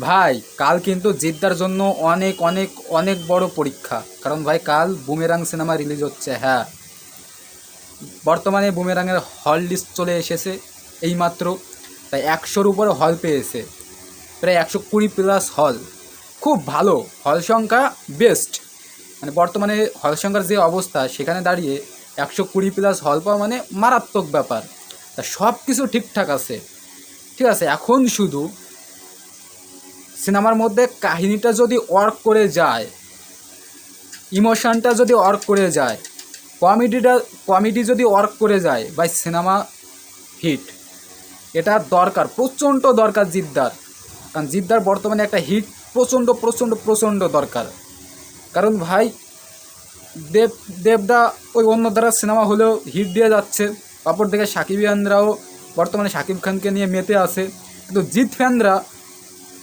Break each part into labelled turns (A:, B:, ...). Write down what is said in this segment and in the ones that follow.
A: ভাই, কাল কিন্তু জিদ্দার জন্য অনেক অনেক অনেক বড় পরীক্ষা। কারণ ভাই, কাল বুমেরাং সিনেমা রিলিজ হচ্ছে হ্যাঁ। বর্তমানে বুমেরাংয়ের হল লিস্ট চলে এসেছে এইমাত্র। তাই একশোর উপরে হল পেয়েছে। প্রায় একশো কুড়ি প্লাস হল। খুব ভালো, হল সংখ্যা বেস্ট। মানে বর্তমানে হল সংখ্যার যে অবস্থা, সেখানে দাঁড়িয়ে একশো কুড়ি প্লাস হল পাওয়া মানে মারাত্মক ব্যাপার। তা সব কিছু ঠিকঠাক আছে। ঠিক আছে, এখন শুধু সিনেমার মধ্যে কাহিনীটা যদি ওয়ার্ক করে যায়, ইমোশনটা যদি ওয়ার্ক করে যায়, কমেডিটা, কমেডি যদি ওয়ার্ক করে যায় বাই সিনেমা হিট। এটা দরকার, প্রচণ্ড দরকার জিদ্দার। কারণ জিদ্দার বর্তমানে একটা হিট প্রচণ্ড প্রচণ্ড প্রচণ্ড দরকার। কারণ ভাই, দেব, দেবদা ওই অন্য দ্বারা সিনেমা হলেও হিট দিয়ে যাচ্ছে। অপর দিকে সাকিবিয়ানরাও বর্তমানে সাকিব খানকে নিয়ে মেতে আছে। কিন্তু জিৎ ফ্যানরা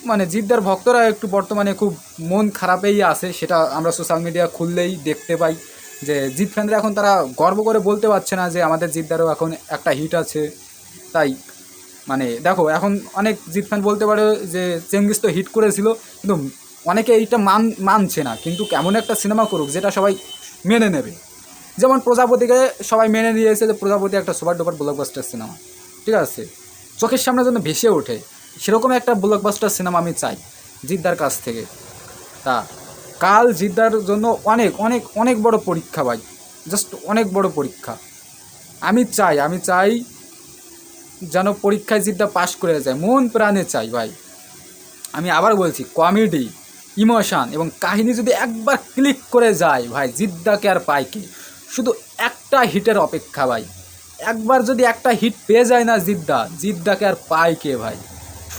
A: মানে জিদ্দার ভক্তরা একটু বর্তমানে খুব মন খারাপেই আছে, সেটা আমরা সোশ্যাল মিডিয়া খুললেই দেখতে পাই যে জিৎ ফ্যানরা এখন তারা গর্ব করে বলতে পারছে না যে আমাদের জিদ্দারও এখন একটা হিট আছে। তাই মানে দেখো, এখন অনেক জিৎ ফ্যান বলতে পারে যে চেঙ্গিস তো হিট করেছিল, কিন্তু অনেকে এইটা মান, মানছে না। কিন্তু কেমন একটা সিনেমা করুক, যেটা সবাই মেনে নেবে। যেমন প্রজাপতিকে সবাই মেনে নিয়েছে যে প্রজাপতি একটা সুপার ডুপার ব্লকবাস্টার সিনেমা ঠিক আছে? চোখের সামনে যেন ভেসে ওঠে। সেরকম একটা ব্লকবাস্টার সিনেমা আমি চাই, জিদ্দার কাছ থেকে। তা, কাল জিদ্দার জন্য অনেক অনেক অনেক বড় পরীক্ষা ভাই জাস্ট অনেক বড় পরীক্ষা। আমি চাই আমি চাই যেন পরীক্ষায় জিদ্দা পাশ করে যায়, মন প্রাণে চাই ভাই। আমি আবার বলছি কমেডি ইমোশান এবং কাহিনী যদি একবার ক্লিক করে যায় ভাই, জিদ্দাকে আর পায় কি? শুধু একটা হিটের অপেক্ষা ভাই। একবার যদি একটা হিট পেয়ে যায় না জিদ্দা, জিদ্দাকে আর পায় কে ভাই?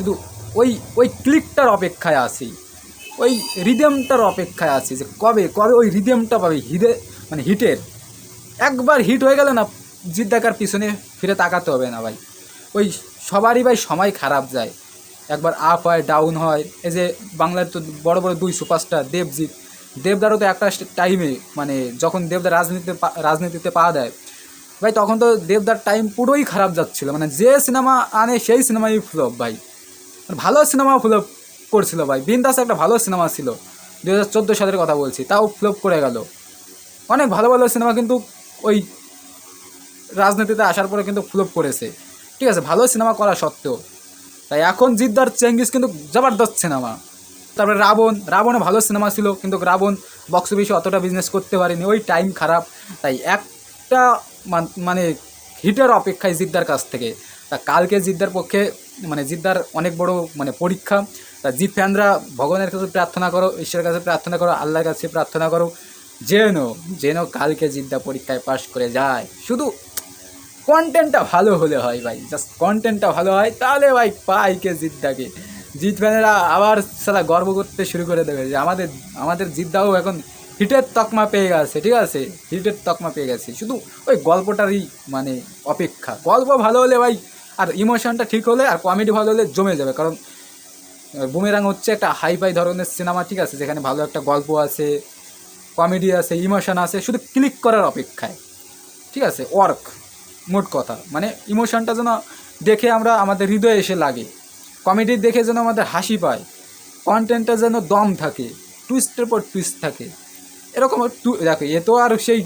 A: শুধু ওই ওই ক্লিকটার অপেক্ষায় আছি। ওই রিদেমটার অপেক্ষায় আছি যে কবে কবে ওই রিদেমটা পাবে হিদে মানে হিটের একবার হিট হয়ে গেলে না, জিদ্দাকার পিছনে ফিরে তাকাতে হবে না ভাই। ওই সবারই ভাই সময় খারাপ যায়। একবার আপ হয় ডাউন হয়। এই যে বাংলার তো বড় বড় দুই সুপারস্টার দেবজিৎ। দেবদারও তো একটা টাইমে মানে যখন দেবদার রাজনীতিতে রাজনীতিতে পা দেয়, ভাই তখন তো দেবদার টাইম পুরোই খারাপ যাচ্ছিল। মানে যে সিনেমা আনে সেই সিনেমাই ফ্লপ ভাই। ভালো সিনেমা ফ্লপ করছিল ভাই। বিন্দাস একটা ভালো সিনেমা ছিল। দু হাজার চোদ্দ সালের কথা বলছি, তাও ফ্লপ করে গেল। অনেক ভালো ভালো সিনেমা কিন্তু ওই রাজনীতিতে আসার পরে কিন্তু ফ্লপ করেছে। ঠিক আছে, ভালো সিনেমা করা সত্ত্বেও। তাই এখন জিদ্দার চেঙ্গিস কিন্তু জবরদস্ত সিনেমা। তারপরে রাবণ রাবণও ভালো সিনেমা ছিল, কিন্তু রাবণ বক্স অফিসে অতটা বিজনেস করতে পারেনি, ওই টাইম খারাপ। তাই একটা মানে হিটের অপেক্ষায় জিদ্দার কাছ থেকে। তা কালকে জিদ্দার পক্ষে মানে জিদ্দার অনেক বড় মানে পরীক্ষা। তা জিদ ফ্যানরা, ভগবানের কাছে প্রার্থনা করো, ঈশ্বরের কাছে প্রার্থনা করো, আল্লাহর কাছে প্রার্থনা করো, যেন যেন কালকে জিদ্দা পরীক্ষায় পাশ করে যায়। শুধু কন্টেন্টটা ভালো হলে হয় ভাই জাস্ট কন্টেন্টটা ভালো হয়, তাহলে ভাই পাই কে জিদ্দাকে। জিত ফ্যানেরা আবার সালা গর্ব করতে শুরু করে দেবে যে আমাদের আমাদের জিদ্দাও এখন হিটের তকমা পেয়ে গেছে, ঠিক আছে? হিটের তকমা পেয়ে গেছে। শুধু ওই গল্পটারই মানে অপেক্ষা। গল্প ভালো হলে ভাই আর ইমোশনটা ঠিক হলে আর কমেডি ভালো হলে জমে যাবে। কারণ বুমেরাং হচ্ছে একটা হাই ফাই ধরনের সিনেমা ঠিক আছে? যেখানে ভালো একটা গল্প আছে কমেডি আছে ইমোশন আছে, শুধু ক্লিক করার অপেক্ষায়। ঠিক আছে? ওয়ার্ক মোট কথা। মানে ইমোশনটা যেন দেখে আমরা আমাদের হৃদয়ে এসে লাগে। কমেডি দেখে যেন আমাদের হাসি পায়। কন্টেন্টটা যেন দম থাকে। টুইস্টের পর টুইস্ট থাকে। এরকম দেখো, এ তো আর সেই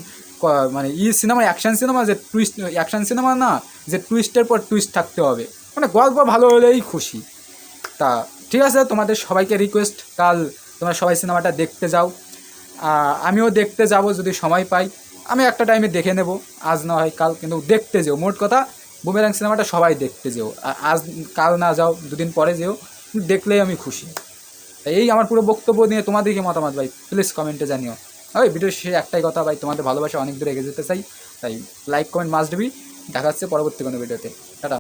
A: মানে ই সিনেমা, অ্যাকশন সিনেমা যে টুইস্ট অ্যাকশন সিনেমা না, যে টুইস্টের পর টুইস্ট থাকতে হবে। মানে গল্প ভালো হলেই খুশি। তা ঠিক আছে, তোমাদের সবাইকে রিকোয়েস্ট কাল তোমরা সবাই সিনেমাটা দেখতে যাও। আমিও দেখতে যাব যদি সময় পাই। আমি একটা টাইমে দেখে নেব, আজ না হয় কাল, কিন্তু দেখতে যেও। মোট কথা বুমেরাং সিনেমাটা সবাই দেখতে যেও। আজ কাল না যাও, দুদিন পরে যেও, দেখলেই আমি খুশি। এই আমার পুরো বক্তব্য নিয়ে তোমাদেরকে মতামত ভাই? প্লিজ কমেন্টে জানিও। ওই ভিডিও শেষে একটাই কথা, ভাই, তোমাদের ভালোবাসা অনেক দূরে এগিয়ে যেতে চাই, তাই লাইক কমেন্ট মাস্ট বি দেখা হচ্ছে পরবর্তী কোনো ভিডিওতে। টাটা।